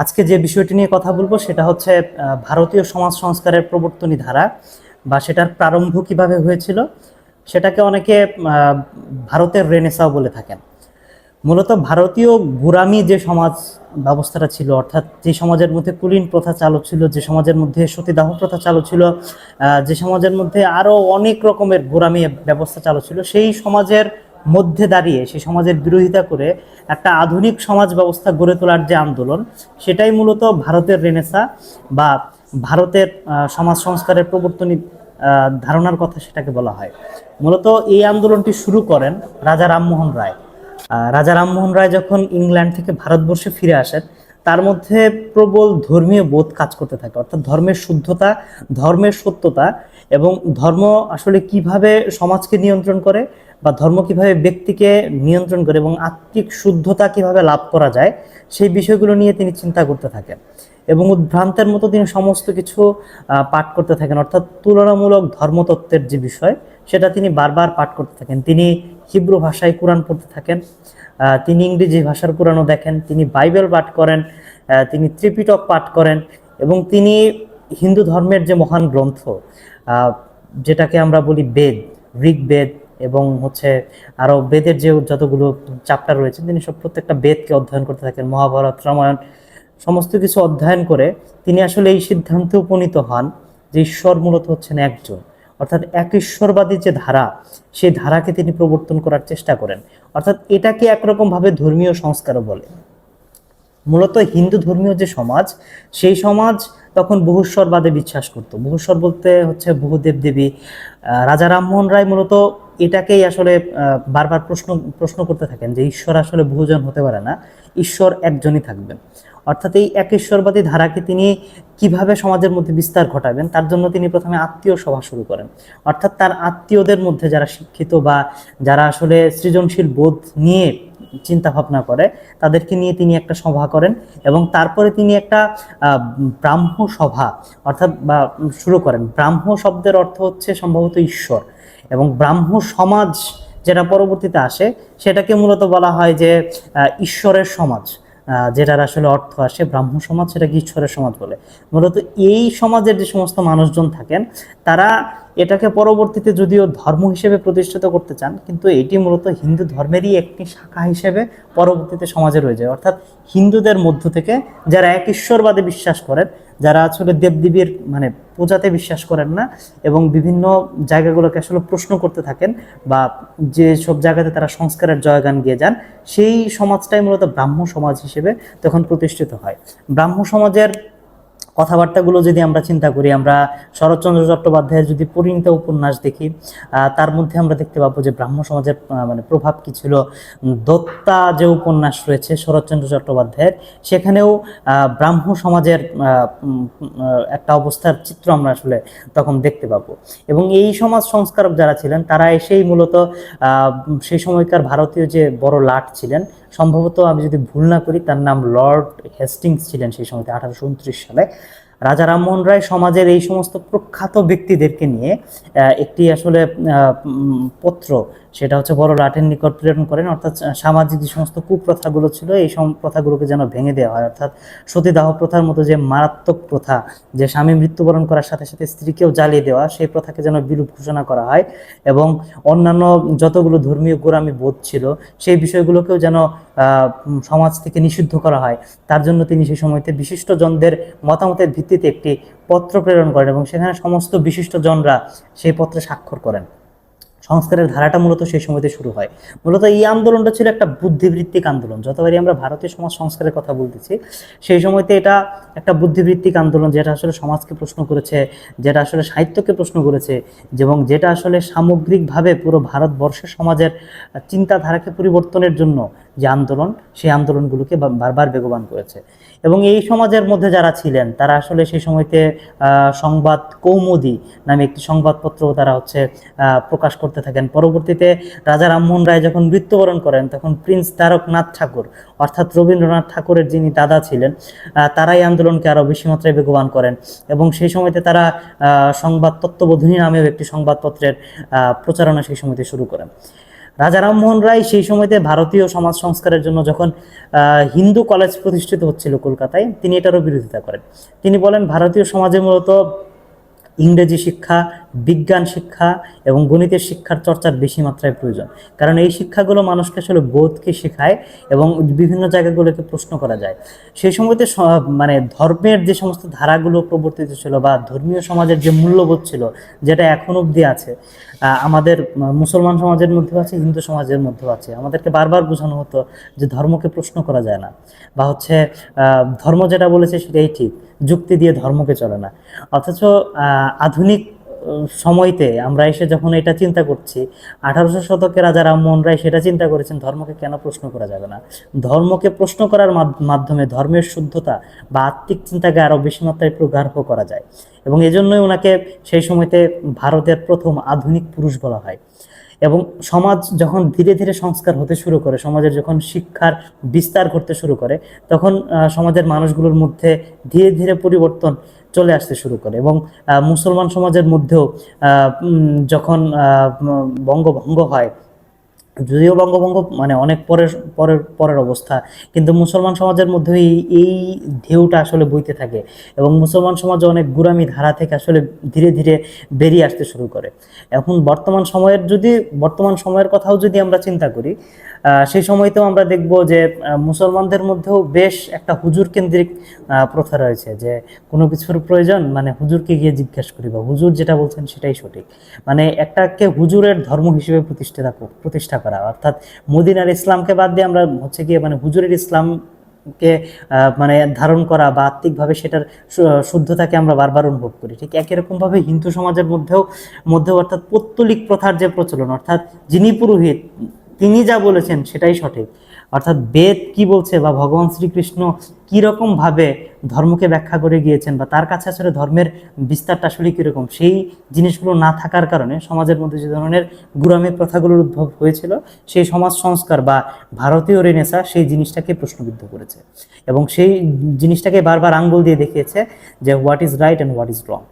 আজকে যে বিষয়টি নিয়ে কথা বলব সেটা হচ্ছে ভারতীয় সমাজ সংস্কারের প্রবর্তনী ধারা বা সেটার প্রারম্ভ কীভাবে হয়েছিল, সেটাকে অনেকে ভারতের রেনেসাও বলে থাকেন। মূলত ভারতীয় গুরামি যে সমাজ ব্যবস্থাটা ছিল, অর্থাৎ যে সমাজের মধ্যে কুলীন প্রথা চালু ছিল, যে সমাজের মধ্যে সতীদাহ প্রথা চালু ছিল যে সমাজের মধ্যে আরও অনেক রকমের গুরামি ব্যবস্থা চালু ছিল, সেই সমাজের মধ্যে দাঁড়িয়ে, সে সমাজের বিরোধিতা করে একটা আধুনিক সমাজ ব্যবস্থা গড়ে তোলার যে আন্দোলন, সেটাই মূলত ভারতের রেনেসা বা ভারতের সমাজ সংস্কারের প্রবর্তনী ধারণার কথা সেটাকে বলা হয়। মূলত এই আন্দোলনটি শুরু করেন রাজা রামমোহন রায়। রাজা রামমোহন রায় যখন ইংল্যান্ড থেকে ভারতবর্ষে ফিরে আসেন, তার মধ্যে প্রবল ধর্মীয় বোধ কাজ করতে থাকে। অর্থাৎ ধর্মের শুদ্ধতা, ধর্মের সত্যতা এবং ধর্ম আসলে কীভাবে সমাজকে নিয়ন্ত্রণ করে বা ধর্ম কীভাবে ব্যক্তিকে নিয়ন্ত্রণ করে এবং আত্মিক শুদ্ধতা কীভাবে লাভ করা যায়, সেই বিষয়গুলো নিয়ে তিনি চিন্তা করতে থাকেন। এবং উদ্ভ্রান্তের মতো তিনি সমস্ত কিছু পাঠ করতে থাকেন। অর্থাৎ তুলনামূলক ধর্মতত্ত্বের যে বিষয়, সেটা তিনি বারবার পাঠ করতে থাকেন। তিনি হিব্রু ভাষায় কোরআন পড়তে থাকেন। তিনি ইংরেজি ভাষার কোরআনও দেখেন। তিনি বাইবেল পাঠ করেন। তিনি ত্রিপিটক পাঠ করেন। এবং তিনি হিন্দু ধর্মের যে মহান গ্রন্থ যেটাকে আমরা বলি বেদ, ঋগ্বেদ এবং হচ্ছে আরও বেদের যে যতগুলো চ্যাপ্টার রয়েছে, তিনি সব প্রত্যেকটা বেদকে অধ্যয়ন করতে থাকেন। মহাভারত, রামায়ণ, সমস্ত কিছু অধ্যয়ন করে তিনি আসলে এই সিদ্ধান্তে উপনীত হন যে ঈশ্বর মূলত হচ্ছেন একজন। অর্থাৎ এক ঈশ্বরবাদী যে ধারা, সেই ধারাকে তিনি প্রবর্তন করার চেষ্টা করেন। অর্থাৎ এটাকে একরকমভাবে ধর্মীয় সংস্কারও বলে। মূলত হিন্দু ধর্মীয় যে সমাজ, সেই সমাজ তখন বহুস্বরবাদে বিশ্বাস করত। বহুস্বর বলতে হচ্ছে বহু দেবদেবী। রাজা রামমোহন রায় মূলত এটাকেই আসলে বারবার প্রশ্ন প্রশ্ন করতে থাকেন যে ঈশ্বর আসলে বহুজন হতে পারে না, ঈশ্বর একজনই থাকবেন। অর্থাৎ এই এক ঈশ্বরবাদী ধারাকে তিনি কীভাবে সমাজের মধ্যে বিস্তার ঘটাবেন, তার জন্য তিনি প্রথমে আত্মীয় সভা শুরু করেন। অর্থাৎ তার আত্মীয়দের মধ্যে যারা শিক্ষিত বা যারা আসলে সৃজনশীল বোধ নিয়ে চিন্তা ভাবনা করে, তাদেরকে নিয়ে তিনি একটা সভা করেন এবং তারপরে তিনি একটা ব্রাহ্ম সভা অর্থাৎ বা শুরু করেন। ব্রাহ্ম শব্দের অর্থ হচ্ছে সম্ভবত ঈশ্বর। এবং ব্রাহ্ম সমাজ যেটা পরবর্তীতে আসে, সেটাকে মূলত বলা হয় যে ঈশ্বরের সমাজ যেটার আসলে অর্থ আসে ব্রাহ্ম সমাজ, সেটাকে ঈশ্বরের সমাজ বলে। মূলত এই সমাজের যে সমস্ত মানুষজন থাকেন, তারা এটাকে পরবর্তীতে যদিও ধর্ম হিসেবে প্রতিষ্ঠিত করতে চান, কিন্তু এটি মূলত হিন্দু ধর্মেরই একটি শাখা হিসেবে পরবর্তীতে সমাজে রয়ে যায়। অর্থাৎ হিন্দুদের মধ্য থেকে যারা এক ঈশ্বরবাদে বিশ্বাস করেন যারা আসলে দেবদেবীর মানে পূজাতে বিশ্বাস করেন না এবং বিভিন্ন জায়গাগুলোকে আসলে প্রশ্ন করতে থাকেন বা যে সব জায়গাতে তারা সংস্কারের জয়গান গিয়ে যান, সেই সমাজটাই মূলত ব্রাহ্ম সমাজ হিসেবে তখন প্রতিষ্ঠিত হয়। ব্রাহ্ম সমাজের কথাবার্তাগুলো যদি আমরা চিন্তা করি, আমরা শরৎচন্দ্র চট্টোপাধ্যায়ের যদি পরিণীতা উপন্যাস দেখি তার মধ্যে আমরা দেখতে পাবো যে ব্রাহ্ম সমাজের মানে প্রভাব কি ছিল? দত্তা যে উপন্যাস রয়েছে শরৎচন্দ্র চট্টোপাধ্যায়ের, সেখানেও ব্রাহ্ম সমাজের একটা অবস্থার চিত্র আমরা আসলে তখন দেখতে পাবো। এবং এই সমাজ সংস্কারক যারা ছিলেন, তারা এসেই মূলত সেই সময়কার ভারতীয় যে বড় লাট ছিলেন সম্ভবত আমি যদি ভুল না করি, তার নাম লর্ড হেস্টিংস ছিলেন সেই সময়তে, আঠারোশো উনত্রিশ সালে। রাজা রামমোহন রায় সমাজের এই সমস্ত প্রখ্যাত ব্যক্তিদেরকে নিয়ে একটি আসলে পত্র সেটা হচ্ছে বড় লাটের নিকট প্রেরণ করেন, অর্থাৎ সামাজিক যে সমস্ত কুপ্রথাগুলো ছিল, এই সম, প্রথাগুলোকে যেন ভেঙে দেওয়া হয়। অর্থাৎ, সতীদাহ প্রথার মতো যে মারাত্মক প্রথা, যে স্বামী মৃত্যুবরণ করার সাথে সাথে স্ত্রীকেও জ্বালিয়ে দেওয়া, সেই প্রথাকে যেন বিরূপ ঘোষণা করা হয় এবং অন্যান্য যতগুলো ধর্মীয় গোড়ামি বোধ ছিল, সেই বিষয়গুলোকেও যেন সমাজ থেকে নিষিদ্ধ করা হয়। তার জন্য তিনি সেই সময়তে বিশিষ্ট জনদের মতামতের ভিত্তিতে একটি পত্র প্রেরণ করেন এবং সেখানে সমস্ত বিশিষ্ট জনরা সেই পত্রে স্বাক্ষর করেন। সংস্কারের ধারাটা মূলত সেই সময়তে শুরু হয়। মূলত এই আন্দোলনটা ছিল একটা বুদ্ধিবৃত্তিক আন্দোলন। যতবারই আমরা ভারতীয় সমাজ সংস্কারের কথা বলতেছি, সেই সময়তে এটা একটা বুদ্ধিবৃত্তিক আন্দোলন যেটা আসলে সমাজকে প্রশ্ন করেছে, যেটা আসলে সাহিত্যকে প্রশ্ন করেছে এবং যেটা আসলে সামগ্রিকভাবে পুরো ভারতবর্ষের সমাজের চিন্তাধারাকে পরিবর্তনের জন্য যে আন্দোলন, সেই আন্দোলনগুলোকে বারবার বেগবান করেছে। এবং এই সমাজের মধ্যে যারা ছিলেন, তারা আসলে সেই সময়তে সংবাদ কৌমুদি নামে একটি সংবাদপত্র তারা হচ্ছে প্রকাশ করতে থাকেন। পরবর্তীতে রাজা রামমোহন রায় যখন মৃত্যুবরণ করেন, তখন প্রিন্স তারকনাথ ঠাকুর, অর্থাৎ রবীন্দ্রনাথ ঠাকুরের যিনি দাদা ছিলেন তারাই আন্দোলনকে আরও বেশি মাত্রায় বেগবান করেন। এবং সেই সময়তে তারা সংবাদ তত্ত্ববোধিনী নামেও একটি সংবাদপত্রের প্রচারণা সেই সময়তে শুরু করেন। রাজা রামমোহন রায় সেই সময়তে ভারতীয় সমাজ সংস্কারের জন্য যখন হিন্দু কলেজ প্রতিষ্ঠিত হচ্ছিল কলকাতায়, তিনি এটারও বিরোধিতা করেন। তিনি বলেন, ভারতীয় সমাজে মূলত ইংরেজি শিক্ষা বিজ্ঞান শিক্ষা এবং গণিতের শিক্ষার চর্চার বেশি মাত্রায় প্রয়োজন। কারণ এই শিক্ষাগুলো মানুষকে আসলে বোধকে শেখায় এবং বিভিন্ন জায়গাগুলোকে প্রশ্ন করা যায়। সেই সময়তে মানে ধর্মের যে সমস্ত ধারাগুলো প্রবর্তিত ছিল বা ধর্মীয় সমাজের যে মূল্যবোধ ছিল, যেটা এখন অবধি আছে আমাদের মুসলমান সমাজের মধ্যেও আছে, হিন্দু সমাজের মধ্যেও আছে। আমাদেরকে বারবার বোঝানো হতো যে ধর্মকে প্রশ্ন করা যায় না। বা হচ্ছে ধর্ম যেটা বলেছে সেটাই ঠিক, যুক্তি দিয়ে ধর্মকে চলে না। অথচ আধুনিক সময়তে আমরা এসে যখন এটা চিন্তা করছি, আঠারোশো শতকে রাজা রামমোহন রায় সেটা চিন্তা করেছেন, ধর্মকে কেন প্রশ্ন করা যাবে না? ধর্মকে প্রশ্ন করার মাধ্যমে ধর্মের শুদ্ধতা বা আত্মিক চিন্তাকে আরও বেশি মাত্রায় প্রগাঢ় করা যায়। এবং এজন্যই ওনাকে সেই সময়তে ভারতের প্রথম আধুনিক পুরুষ বলা হয়। এবং সমাজ যখন ধীরে ধীরে সংস্কার হতে শুরু করে, সমাজের যখন শিক্ষার বিস্তার করতে শুরু করে, তখন সমাজের মানুষগুলোর মধ্যে ধীরে ধীরে পরিবর্তন চলে আসতে শুরু করে এবং মুসলমান সমাজের মধ্যেও যখন বঙ্গভঙ্গ হয় যদিও বঙ্গভঙ্গ মানে অনেক পরের পরের পরের অবস্থা, কিন্তু মুসলমান সমাজের মধ্যে এই এই ঢেউটা আসলে বইতে থাকে এবং মুসলমান সমাজ অনেক গুরামি ধারা থেকে আসলে ধীরে ধীরে বেরিয়ে আসতে শুরু করে। এখন বর্তমান সময়ের যদি, বর্তমান সময়ের কথাও যদি আমরা চিন্তা করি সেই সময়তেও আমরা দেখব যে মুসলমানদের মধ্যেও বেশ একটা হুজুর কেন্দ্রিক প্রথা রয়েছে যে, কোনো কিছুর প্রয়োজন মানে হুজুরকে গিয়ে জিজ্ঞেস করি বা হুজুর যেটা বলছেন সেটাই সঠিক। মানে একটাকে হুজুরের ধর্ম হিসেবে প্রতিষ্ঠা প্রতিষ্ঠা করা। অর্থাৎ মদিনার ইসলামকে বাদ দিয়ে আমরা হচ্ছে গিয়ে মানে হুজুরের ইসলাম কে মানে ধারণ করা বা আত্মিকভাবে সেটার শুদ্ধতাকে আমরা বারবার অনুভব করি। ঠিক একই রকমভাবে হিন্দু সমাজের মধ্যেও মধ্যেও অর্থাৎ পত্তলিক প্রথার যে প্রচলন, অর্থাৎ যিনি পুরোহিত, তিনি যা বলেছেন সেটাই সঠিক। অর্থাৎ বেদ কি বলছে বা ভগবান শ্রীকৃষ্ণ কীরকম ভাবে ধর্মকে ব্যাখ্যা করে গিয়েছেন বা তার কাছে আসলে ধর্মের বিস্তারটা আসলে কীরকম? সেই জিনিসগুলো না থাকার কারণে সমাজের মধ্যে যে ধরনের গুরামি প্রথাগুলোর উদ্ভব হয়েছিল, সেই সমাজ সংস্কার বা ভারতীয় রেনেসা সেই জিনিসটাকে প্রশ্নবিদ্ধ করেছে এবং সেই জিনিসটাকে বারবার আঙ্গুল দিয়ে দেখিয়েছে যে what is right and what is wrong.